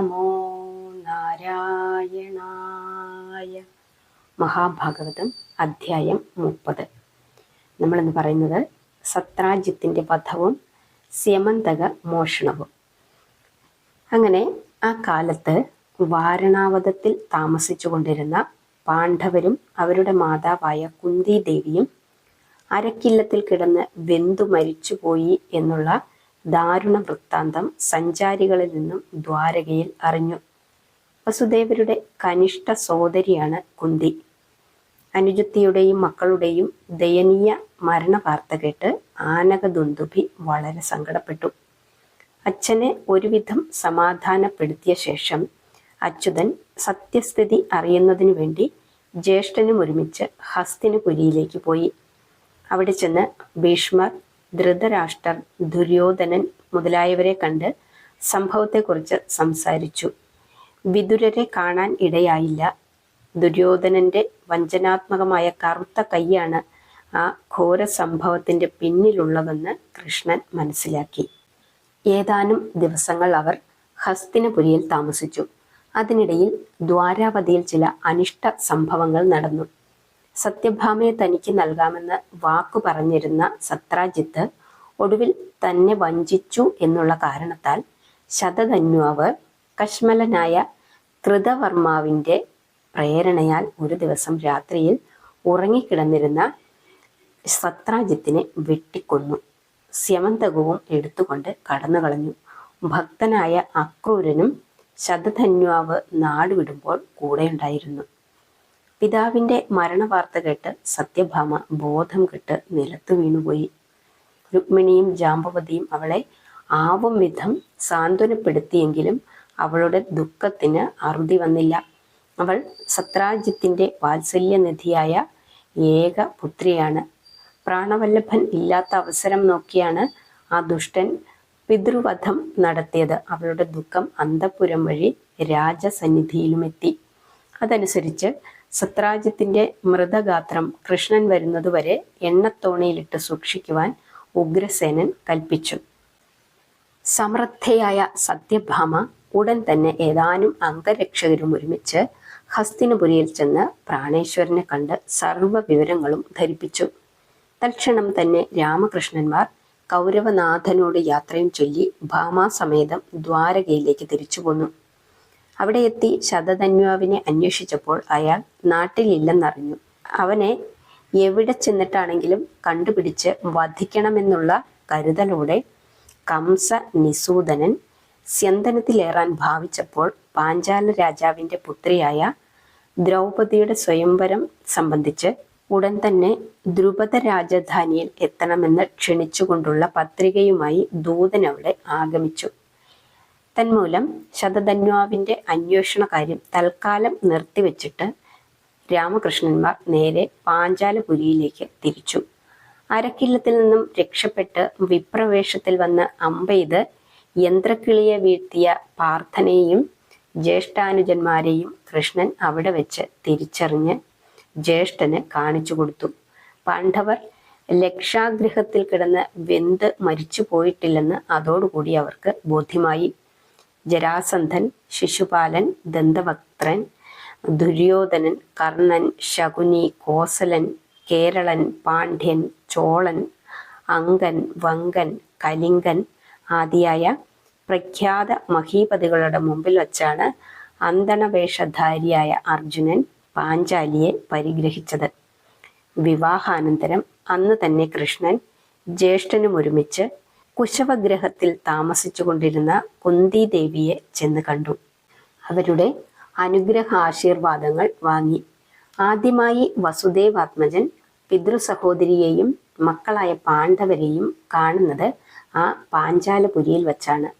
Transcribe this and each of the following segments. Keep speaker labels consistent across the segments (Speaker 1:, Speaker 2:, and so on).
Speaker 1: നമോ നാരായണായ മഹാഭാഗവതം അധ്യായം മുപ്പത്. നമ്മളിന്ന് പറയുന്നത് സത്രാജിത്തിന്റെ വധവും സ്യമന്തക മോഷണവും. അങ്ങനെ ആ കാലത്ത് വാരണാവതത്തിൽ താമസിച്ചു കൊണ്ടിരുന്ന പാണ്ഡവരും അവരുടെ മാതാവായ കുന്തി ദേവിയും അരക്കില്ലത്തിൽ കിടന്ന് വെന്തു മരിച്ചുപോയി എന്നുള്ള ദാരുണ വൃത്താന്തം സഞ്ചാരികളിൽ നിന്നും ദ്വാരകയിൽ അറിഞ്ഞു. വസുദേവരുടെ കനിഷ്ഠ സോദരിയാണ് കുന്തി. അനുജത്തിയുടെയും മക്കളുടെയും ദയനീയ മരണ വാർത്ത കേട്ട് ആനകദുന്ദുഭി വളരെ സങ്കടപ്പെട്ടു. അച്ഛനെ ഒരുവിധം സമാധാനപ്പെടുത്തിയ ശേഷം അച്യുതൻ സത്യസ്ഥിതി അറിയുന്നതിനു വേണ്ടി ജ്യേഷ്ഠനും ഒരുമിച്ച് ഹസ്തിനപുരിയിലേക്ക് പോയി. അവിടെ ചെന്ന് ഭീഷ്മർ ധൃതരാഷ്ട്രർ ദുര്യോധനൻ മുതലായവരെ കണ്ട് സംഭവത്തെക്കുറിച്ച് സംസാരിച്ചു. വിതുരരെ കാണാൻ ഇടയായില്ല. ദുര്യോധനന്റെ വഞ്ചനാത്മകമായ കറുത്ത കൈയാണ് ആ ഘോര സംഭവത്തിന്റെ പിന്നിലുള്ളതെന്ന് കൃഷ്ണൻ മനസ്സിലാക്കി. ഏതാനും ദിവസങ്ങൾ അവർ ഹസ്തിനപുരിയിൽ താമസിച്ചു. അതിനിടയിൽ ദ്വാരാവതിയിൽ ചില അനിഷ്ട സംഭവങ്ങൾ നടന്നു. സത്യഭാമയെ തനിക്ക് നൽകാമെന്ന് വാക്കു പറഞ്ഞിരുന്ന സത്രാജിത്ത് ഒടുവിൽ തന്നെ വഞ്ചിച്ചു എന്നുള്ള കാരണത്താൽ ശതധന്വാവ് കശ്മലനായ കൃതവർമാവിന്റെ പ്രേരണയാൽ ഒരു ദിവസം രാത്രിയിൽ ഉറങ്ങിക്കിടന്നിരുന്ന സത്രാജിത്തിനെ വെട്ടിക്കൊന്നു. സ്യമന്തകവും എടുത്തുകൊണ്ട് കടന്നു കളഞ്ഞു ഭക്തനായ അക്രൂരനും ശതധന്വാവ് നാടുവിടുമ്പോൾ കൂടെയുണ്ടായിരുന്നു. പിതാവിന്റെ മരണവാർത്ത കേട്ട് സത്യഭാമ ബോധം കെട്ട് നിലത്ത് വീണുപോയി. രുക്മിണിയും ജാമ്പവതിയും അവളെ ആവും വിധം സാന്ത്വനപ്പെടുത്തിയെങ്കിലും അവളുടെ ദുഃഖത്തിന് അറുതി വന്നില്ല. അവൾ സത്രാജ്യത്തിന്റെ വാത്സല്യനിധിയായ ഏക പുത്രിയാണ് പ്രാണവല്ലഭൻ ഇല്ലാത്ത അവസരം നോക്കിയാണ് ആ ദുഷ്ടൻ പിതൃവധം നടത്തിയത്. അവളുടെ ദുഃഖം അന്തപുരം വഴി രാജസന്നിധിയിലുമെത്തി. അതനുസരിച്ച് സത്രാജിത്തിന്റെ മൃതഗാത്രം കൃഷ്ണൻ വരുന്നതുവരെ എണ്ണത്തോണിയിലിട്ട് സൂക്ഷിക്കുവാൻ ഉഗ്രസേനൻ കൽപ്പിച്ചു. സമൃദ്ധയായ സത്യഭാമ ഉടൻ തന്നെ ഏതാനും അംഗരക്ഷകരും ഒരുമിച്ച് ഹസ്തിനപുരിയിൽ ചെന്ന് പ്രാണേശ്വരനെ കണ്ട് സർവ വിവരങ്ങളും ധരിപ്പിച്ചു. തൽക്ഷണം തന്നെ രാമകൃഷ്ണന്മാർ കൗരവനാഥനോട് യാത്രയും ചൊല്ലി ഭാമാസമേതം ദ്വാരകയിലേക്ക് തിരിച്ചു പോന്നു. അവിടെ എത്തി ശതധന്വാവിനെ അന്വേഷിച്ചപ്പോൾ അയാൾ നാട്ടിലില്ലെന്നറിഞ്ഞു. അവനെ എവിടെ ചെന്നിട്ടാണെങ്കിലും കണ്ടുപിടിച്ച് വധിക്കണമെന്നുള്ള കരുതലോടെ കംസ നിസൂദനൻ സ്യന്തനത്തിലേറാൻ ഭാവിച്ചപ്പോൾ പാഞ്ചാല രാജാവിന്റെ പുത്രിയായ ദ്രൗപദിയുടെ സ്വയംവരം സംബന്ധിച്ച് ഉടൻ തന്നെ ദ്രുപദ രാജധാനിയിൽ എത്തണമെന്ന് ക്ഷണിച്ചുകൊണ്ടുള്ള പത്രികയുമായി ദൂതൻ അവിടെ ആഗമിച്ചു. തന്മൂലം ശതധന്വാവിന്റെ അന്വേഷണ കാര്യം തൽക്കാലം നിർത്തിവെച്ചിട്ട് രാമകൃഷ്ണന്മാർ നേരെ പാഞ്ചാലപുരിയിലേക്ക് തിരിച്ചു. അരക്കില്ലത്തിൽ നിന്നും രക്ഷപ്പെട്ട് വിപ്രവേഷത്തിൽ വന്ന് അമ്പെയ്ത് യന്ത്രക്കിളിയെ വീഴ്ത്തിയ പാർത്ഥനെയും ജ്യേഷ്ഠാനുജന്മാരെയും കൃഷ്ണൻ അവിടെ വെച്ച് തിരിച്ചറിഞ്ഞ് ജ്യേഷ്ഠന് കാണിച്ചു കൊടുത്തു. പാണ്ഡവർ ലക്ഷാഗ്രഹത്തിൽ കിടന്ന് വെന്ത് മരിച്ചു പോയിട്ടില്ലെന്ന് അതോടുകൂടി അവർക്ക് ബോധ്യമായി. ജരാസന്ധൻ ശിശുപാലൻ ദന്തവക്ത്രൻ ദുര്യോധനൻ കർണൻ ശകുനി കോസലൻ കേരളൻ പാണ്ഡ്യൻ ചോളൻ അങ്കൻ വങ്കൻ കലിംഗൻ ആദിയായ പ്രഖ്യാത മഹീപതികളുടെ മുമ്പിൽ വച്ചാണ് അന്തണവേഷധാരിയായ അർജുനൻ പാഞ്ചാലിയെ പരിഗ്രഹിച്ചത്. വിവാഹാനന്തരം അന്ന് തന്നെ കൃഷ്ണൻ ജ്യേഷ്ഠനും ഒരുമിച്ച് കുശവഗ്രഹത്തിൽ താമസിച്ചു കൊണ്ടിരുന്ന കുന്തി ദേവിയെ ചെന്ന് കണ്ടു. അവരുടെ അനുഗ്രഹ ആശീർവാദങ്ങൾ വാങ്ങി. ആദ്യമായി വസുദേവാത്മജൻ പിതൃസഹോദരിയെയും മക്കളായ പാണ്ഡവരെയും കാണുന്നത് ആ പാഞ്ചാലപുരിയിൽ വച്ചാണ്.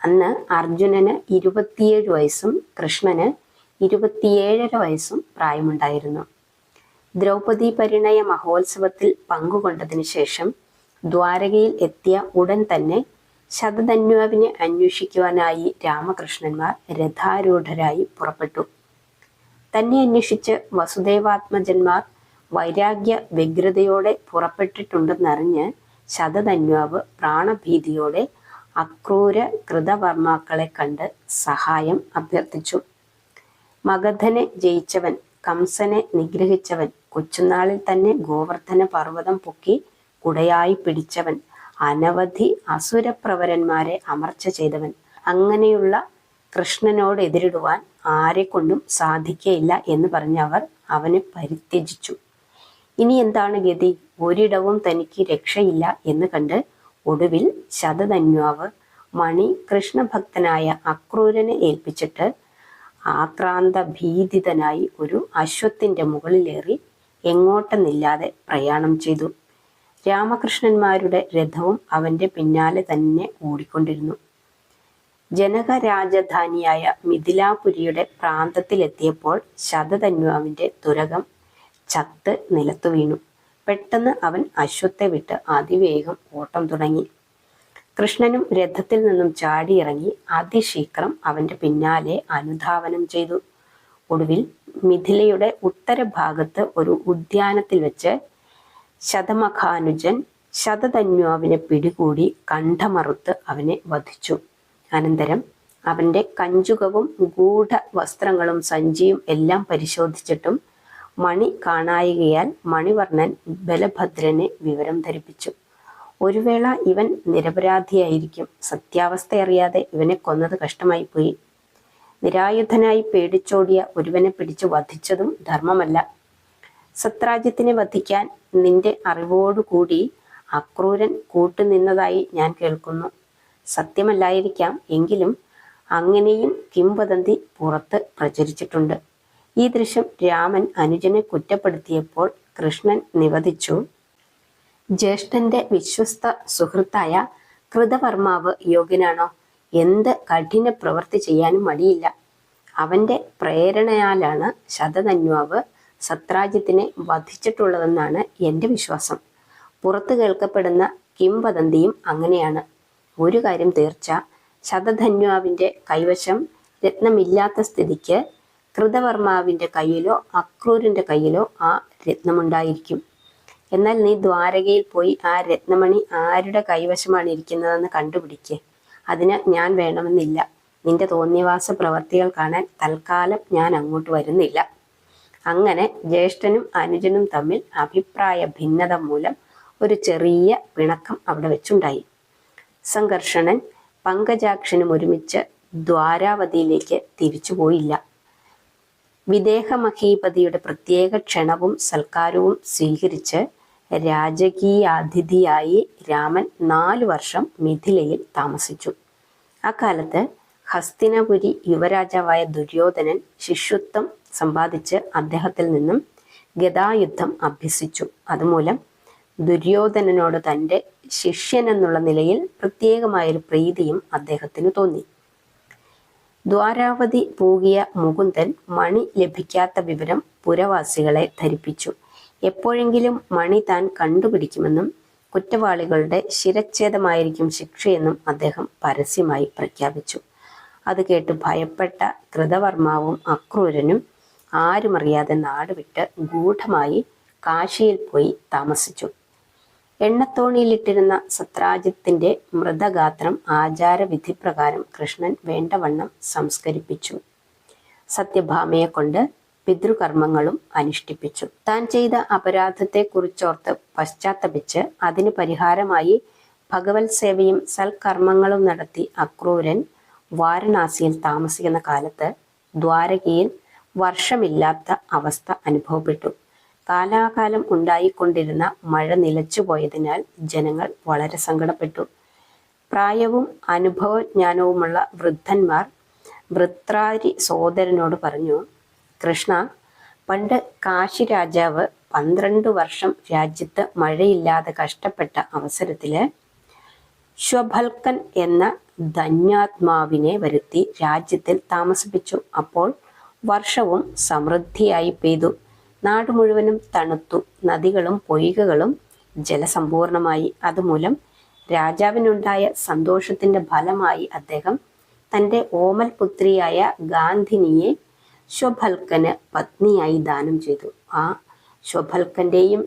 Speaker 1: അന്ന് അർജുനന് ഇരുപത്തിയേഴ് വയസ്സും കൃഷ്ണന് ഇരുപത്തിയേഴര വയസ്സും പ്രായമുണ്ടായിരുന്നു. ദ്രൗപദി പരിണയ മഹോത്സവത്തിൽ പങ്കുകൊണ്ടതിന് ശേഷം ദ്വാരകയിൽ എത്തിയ ഉടൻ തന്നെ ശതധന്വാവിനെ അന്വേഷിക്കുവാനായി രാമകൃഷ്ണന്മാർ രഥാരൂഢരായി പുറപ്പെട്ടു. തന്നെ അന്വേഷിച്ച് വസുദേവാത്മജന്മാർ വൈരാഗ്യ വ്യഗ്രതയോടെ പുറപ്പെട്ടിട്ടുണ്ടെന്നറിഞ്ഞ് ശതധന്വാവ് പ്രാണഭീതിയോടെ അക്രൂര കൃതവർമാക്കളെ കണ്ട് സഹായം അഭ്യർത്ഥിച്ചു. മഗധനെ ജയിച്ചവൻ കംസനെ നിഗ്രഹിച്ചവൻ കൊച്ചുനാളിൽ തന്നെ ഗോവർദ്ധന പർവതം പൊക്കി കുടയായി പിടിച്ചവൻ അനവധി അസുരപ്രവരന്മാരെ അമർച്ച ചെയ്തവൻ. അങ്ങനെയുള്ള കൃഷ്ണനോട് എതിരിടുവാൻ ആരെക്കൊണ്ടും സാധിക്കയില്ല എന്ന് പറഞ്ഞ് അവർ അവനെ പരിത്യജിച്ചു. ഇനി എന്താണ് ഗതി? ഒരിടവും തനിക്ക് രക്ഷയില്ല എന്ന് കണ്ട് ഒടുവിൽ ശതധന്വാവ് മണി കൃഷ്ണഭക്തനായ അക്രൂരനെ ഏൽപ്പിച്ചിട്ട് ആക്രാന്ത ഭീതിതനായി ഒരു അശ്വത്തിന്റെ മുകളിലേറി എങ്ങോട്ടെന്നില്ലാതെ പ്രയാണം ചെയ്തു. രാമകൃഷ്ണന്മാരുടെ രഥവും അവന്റെ പിന്നാലെ തന്നെ ഓടിക്കൊണ്ടിരുന്നു. ജനക രാജധാനിയായ മിഥിലാപുരിയുടെ പ്രാന്തത്തിലെത്തിയപ്പോൾ ശതധന്വാവിന്റെ തുരകം ചത്ത് നിലത്തു വീണു. പെട്ടെന്ന് അവൻ അശ്വത്തെ വിട്ട് അതിവേഗം ഓട്ടം തുടങ്ങി. കൃഷ്ണനും രഥത്തിൽ നിന്നും ചാടിയിറങ്ങി അതിശീഘ്രം അവന്റെ പിന്നാലെ അനുധാവനം ചെയ്തു. ഒടുവിൽ മിഥിലയുടെ ഉത്തരഭാഗത്ത് ഒരു ഉദ്യാനത്തിൽ വെച്ച് ശതമഖാനുജൻ ശതധന്വാവിനെ പിടികൂടി കണ്ഠമറുത്ത് അവനെ വധിച്ചു. അനന്തരം അവന്റെ കഞ്ചുകവും ഗൂഢ വസ്ത്രങ്ങളും സഞ്ചിയും എല്ലാം പരിശോധിച്ചിട്ടും മണി കാണായികയാൽ മണിവർണൻ ബലഭദ്രനെ വിവരം ധരിപ്പിച്ചു. ഒരു വേള ഇവൻ നിരപരാധിയായിരിക്കും. സത്യാവസ്ഥ അറിയാതെ ഇവനെ കൊന്നത് കഷ്ടമായിപ്പോയി നിരായുധനായി പേടിച്ചോടിയ ഒരുവനെ പിടിച്ചു വധിച്ചതും ധർമ്മമല്ല. സത്രാജ്യത്തിനെ വധിക്കാൻ നിന്റെ അറിവോടുകൂടി അക്രൂരൻ കൂട്ടുനിന്നതായി ഞാൻ കേൾക്കുന്നു. സത്യമല്ലായിരിക്കാം എങ്കിലും അങ്ങനെയും കിംവദന്തി പുറത്ത് പ്രചരിച്ചിട്ടുണ്ട്. ഈ ദൃശ്യം രാമൻ അനുജനെ കുറ്റപ്പെടുത്തിയപ്പോൾ കൃഷ്ണൻ നിവദിച്ചു ജ്യേഷ്ഠന്റെ വിശ്വസ്ത സുഹൃത്തായ കൃതവർമാവ് യോഗ്യനാണോ? എന്ത് കഠിന പ്രവൃത്തി ചെയ്യാനും മടിയില്ല. അവന്റെ പ്രേരണയാലാണ് ശതധന്വാവ് സത്രാജ്യത്തിനെ വധിച്ചിട്ടുള്ളതെന്നാണ് എന്റെ വിശ്വാസം. പുറത്തു കേൾക്കപ്പെടുന്ന കിംവദന്തിയും അങ്ങനെയാണ്. ഒരു കാര്യം തീർച്ച ശതധന്വാവിന്റെ കൈവശം രത്നമില്ലാത്ത സ്ഥിതിക്ക് കൃതവർമാവിന്റെ കയ്യിലോ അക്രൂരിന്റെ കയ്യിലോ ആ രത്നമുണ്ടായിരിക്കും. എന്നാൽ നീ ദ്വാരകയിൽ പോയി ആ രത്നമണി ആരുടെ കൈവശമാണ് ഇരിക്കുന്നതെന്ന് കണ്ടുപിടിക്ക്. അതിന് ഞാൻ വേണമെന്നില്ല. നിന്റെ തോന്നിയവാസ പ്രവർത്തികൾ കാണാൻ തൽക്കാലം ഞാൻ അങ്ങോട്ട് വരുന്നില്ല. അങ്ങനെ ജ്യേഷ്ഠനും അനുജനും തമ്മിൽ അഭിപ്രായ ഭിന്നത മൂലം ഒരു ചെറിയ പിണക്കം അവിടെ വെച്ചുണ്ടായി. സംഘർഷണൻ പങ്കജാക്ഷനും ഒരുമിച്ച് ദ്വാരാവതിയിലേക്ക് തിരിച്ചുപോയില്ല വിദേഹമഹീപതിയുടെ പ്രത്യേക ക്ഷണവും സൽക്കാരവും സ്വീകരിച്ച് രാജകീയാതിഥിയായി രാമൻ നാലു വർഷം മിഥിലയിൽ താമസിച്ചു. അക്കാലത്ത് ഹസ്തിനപുരി യുവരാജാവായ ദുര്യോധനൻ ശിഷ്യത്വം സമ്പാദിച്ച് അദ്ദേഹത്തിൽ നിന്നും ഗതായുദ്ധം അഭ്യസിച്ചു. അതുമൂലം ദുര്യോധനനോട് തന്റെ ശിഷ്യൻ എന്നുള്ള നിലയിൽ പ്രത്യേകമായൊരു പ്രീതിയും അദ്ദേഹത്തിന് തോന്നി. ദ്വാരാവതി പൂകിയ മുകുന്ദൻ മണി ലഭിക്കാത്ത വിവരം പുരവാസികളെ ധരിപ്പിച്ചു. എപ്പോഴെങ്കിലും മണി താൻ കണ്ടുപിടിക്കുമെന്നും കുറ്റവാളികളുടെ ശിരച്ഛേദമായിരിക്കും ശിക്ഷയെന്നും അദ്ദേഹം പരസ്യമായി പ്രഖ്യാപിച്ചു. അത് കേട്ട് ഭയപ്പെട്ട കൃതവർമാവും അക്രൂരനും ആരുമറിയാതെ നാടുവിട്ട് ഗൂഢമായി കാശിയിൽ പോയി താമസിച്ചു. എണ്ണത്തോണിയിലിട്ടിരുന്ന സത്രാജിത്തിന്റെ മൃതഗാത്രം ആചാരവിധി പ്രകാരം കൃഷ്ണൻ വേണ്ടവണ്ണം സംസ്കരിപ്പിച്ചു. സത്യഭാമയെ കൊണ്ട് പിതൃകർമ്മങ്ങളും അനുഷ്ഠിപ്പിച്ചു. താൻ ചെയ്ത അപരാധത്തെ കുറിച്ചോർത്ത് പശ്ചാത്തപിച്ച് അതിന് പരിഹാരമായി ഭഗവത് സേവയും സൽക്കർമ്മങ്ങളും നടത്തി അക്രൂരൻ വാരണാസിയിൽ താമസിക്കുന്ന കാലത്ത് ദ്വാരകയിൽ വർഷമില്ലാത്ത അവസ്ഥ അനുഭവപ്പെട്ടു. കാലാകാലം ഉണ്ടായിക്കൊണ്ടിരുന്ന മഴ നിലച്ചുപോയതിനാൽ ജനങ്ങൾ വളരെ സങ്കടപ്പെട്ടു. പ്രായവും അനുഭവജ്ഞാനവുമുള്ള വൃദ്ധന്മാർ വൃത്രാരി സോദരനോട് പറഞ്ഞു കൃഷ്ണ പണ്ട് കാശി രാജാവ് പന്ത്രണ്ട് വർഷം രാജ്യത്ത് മഴയില്ലാതെ കഷ്ടപ്പെട്ട അവസരത്തിൽ ശ്വഭൽക്കൻ എന്ന ധന്യാത്മാവിനെ വരുത്തി രാജ്യത്തിൽ താമസിപ്പിച്ചു. അപ്പോൾ വർഷവും സമൃദ്ധിയായി പെയ്തു. നാട് മുഴുവനും തണുത്തു. നദികളും പൊയ്കകളും ജലസമ്പൂർണമായി. അതുമൂലം രാജാവിനുണ്ടായ സന്തോഷത്തിന്റെ ഫലമായി അദ്ദേഹം തന്റെ ഓമൽ പുത്രിയായ ഗാന്ധിനിയെ ശ്വഭൽക്കന് പത്നിയായി ദാനം ചെയ്തു. ആ ശ്വഭൽക്കന്റെയും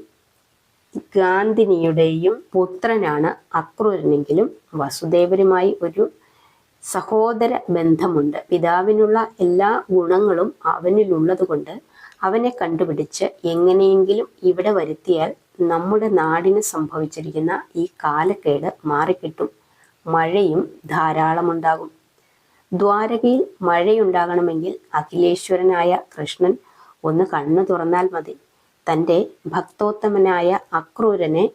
Speaker 1: ഗാന്ധിനിയുടെയും പുത്രനാണ് അക്രൂരനെങ്കിലും വസുദേവരുമായി ഒരു സഹോദര ബന്ധമുണ്ട് പിതാവിനുള്ള എല്ലാ ഗുണങ്ങളും അവനിലുള്ളത് കൊണ്ട് അവനെ കണ്ടുപിടിച്ച് എങ്ങനെയെങ്കിലും ഇവിടെ വരുത്തിയാൽ നമ്മുടെ നാടിന് സംഭവിച്ചിരിക്കുന്ന ഈ കാലക്കേട് മാറിക്കിട്ടും. മഴയും ധാരാളമുണ്ടാകും. ദ്വാരകയിൽ മഴയുണ്ടാകണമെങ്കിൽ അഖിലേശ്വരനായ കൃഷ്ണൻ ഒന്ന് കണ്ണു തുറന്നാൽ മതി. തന്റെ ഭക്തോത്തമനായ അക്രൂരനെ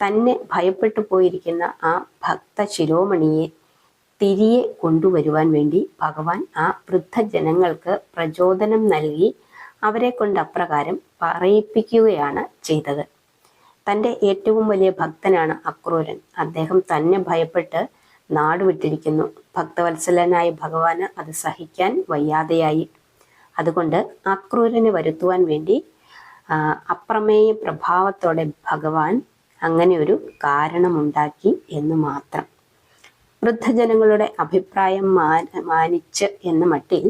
Speaker 1: തന്നെ ഭയപ്പെട്ടു പോയിരിക്കുന്ന ആ ഭക്ത ശിരോമണിയെ തിരികെ കൊണ്ടുവരുവാൻ വേണ്ടി ഭഗവാൻ ആ വൃദ്ധജനങ്ങൾക്ക് പ്രചോദനം നൽകി അവരെ കൊണ്ട് അപ്രകാരം പറയിപ്പിക്കുകയാണ് ചെയ്തത്. തന്റെ ഏറ്റവും വലിയ ഭക്തനാണ് അക്രൂരൻ. അദ്ദേഹം തന്നെ ഭയപ്പെട്ട് നാടുവിട്ടിരിക്കുന്നു ഭക്തവത്സലനായ ഭഗവാന് അത് സഹിക്കാൻ വയ്യാതെയായി. അതുകൊണ്ട് അക്രൂരനെ വരുത്തുവാൻ വേണ്ടി അപ്രമേയ പ്രഭാവത്തോടെ ഭഗവാൻ അങ്ങനെ ഒരു കാരണമുണ്ടാക്കി എന്ന് മാത്രം. വൃദ്ധജനങ്ങളുടെ അഭിപ്രായം മാനിച്ച് എന്ന മട്ടിൽ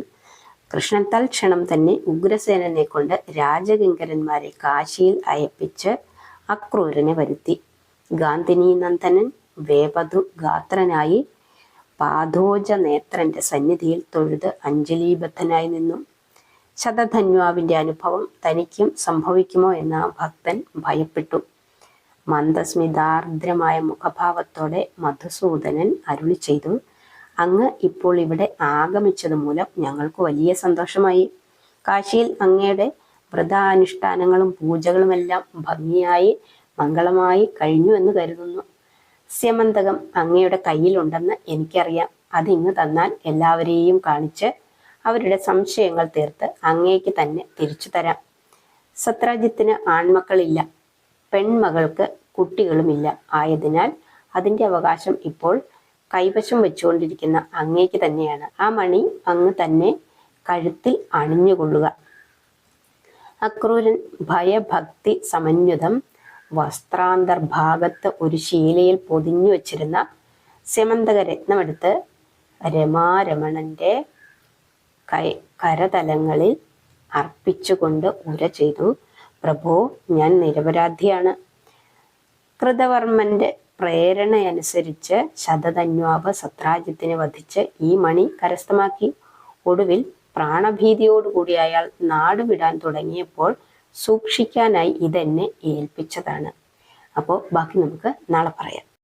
Speaker 1: കൃഷ്ണൻ തൽക്ഷണം തന്നെ ഉഗ്രസേനനെ കൊണ്ട് രാജകിങ്കരന്മാരെ കാശിയിൽ അയപ്പിച്ച് അക്രൂരനെ വരുത്തി. ഗാന്ധിനി നന്ദനൻ വേപതു ഗാത്രനായി പാദോജ നേത്രന്റെ സന്നിധിയിൽ തൊഴുത് അഞ്ജലീബദ്ധനായി നിന്നു. ശതധന്വാവിന്റെ അനുഭവം തനിക്കും സംഭവിക്കുമോ എന്ന ഭക്തൻ ഭയപ്പെട്ടു. മന്ദസ്മിതാർദ്രമായ മുഖഭാവത്തോടെ മധുസൂദനൻ അരുളി ചെയ്തു. അങ്ങ് ഇപ്പോൾ ഇവിടെ ആഗമിച്ചത് മൂലം ഞങ്ങൾക്ക് വലിയ സന്തോഷമായി. കാശിയിൽ അങ്ങയുടെ വ്രതാനുഷ്ഠാനങ്ങളും പൂജകളുമെല്ലാം ഭംഗിയായി മംഗളമായി കഴിഞ്ഞു എന്ന് കരുതുന്നു. സ്യമന്തകം അങ്ങയുടെ കയ്യിലുണ്ടെന്ന് എനിക്കറിയാം. അതിങ്ങ് തന്നാൽ എല്ലാവരെയും കാണിച്ച് അവരുടെ സംശയങ്ങൾ തീർത്ത് അങ്ങേക്ക് തന്നെ തിരിച്ചു തരാം. സത്രാജിത്തിന് ആൺമക്കളില്ല. പെൺമകൾക്ക് കുട്ടികളുമില്ല. ആയതിനാൽ അതിന്റെ അവകാശം ഇപ്പോൾ കൈവശം വെച്ചുകൊണ്ടിരിക്കുന്ന അങ്ങേക്ക് തന്നെയാണ്. ആ മണി അങ്ങ് തന്നെ കഴുത്തിൽ അണിഞ്ഞുകൊള്ളുക. അക്രൂരൻ ഭയഭക്തി സമന്വിതം വസ്ത്രാന്തർഭാഗത്ത് ഒരു ശീലയിൽ പൊതിഞ്ഞു വച്ചിരുന്ന സിമന്തക രത്നമെടുത്ത് രമാരമണന്റെ കൈ കരതലങ്ങളിൽ അർപ്പിച്ചുകൊണ്ട് ഉര ചെയ്തു പ്രഭോ ഞാൻ നിരപരാധിയാണ്. കൃതവർമ്മന്റെ പ്രേരണയനുസരിച്ച് ശതധന്വാഭ സത്രാജ്യത്തിന് വധിച്ച് ഈ മണി കരസ്ഥമാക്കി. ഒടുവിൽ പ്രാണഭീതിയോടുകൂടി അയാൾ നാടുവിടാൻ തുടങ്ങിയപ്പോൾ സൂക്ഷിക്കാനായി ഇതെന്നെ ഏൽപ്പിച്ചതാണ്. അപ്പോൾ ബാക്കി നമുക്ക് നാളെ പറയാം.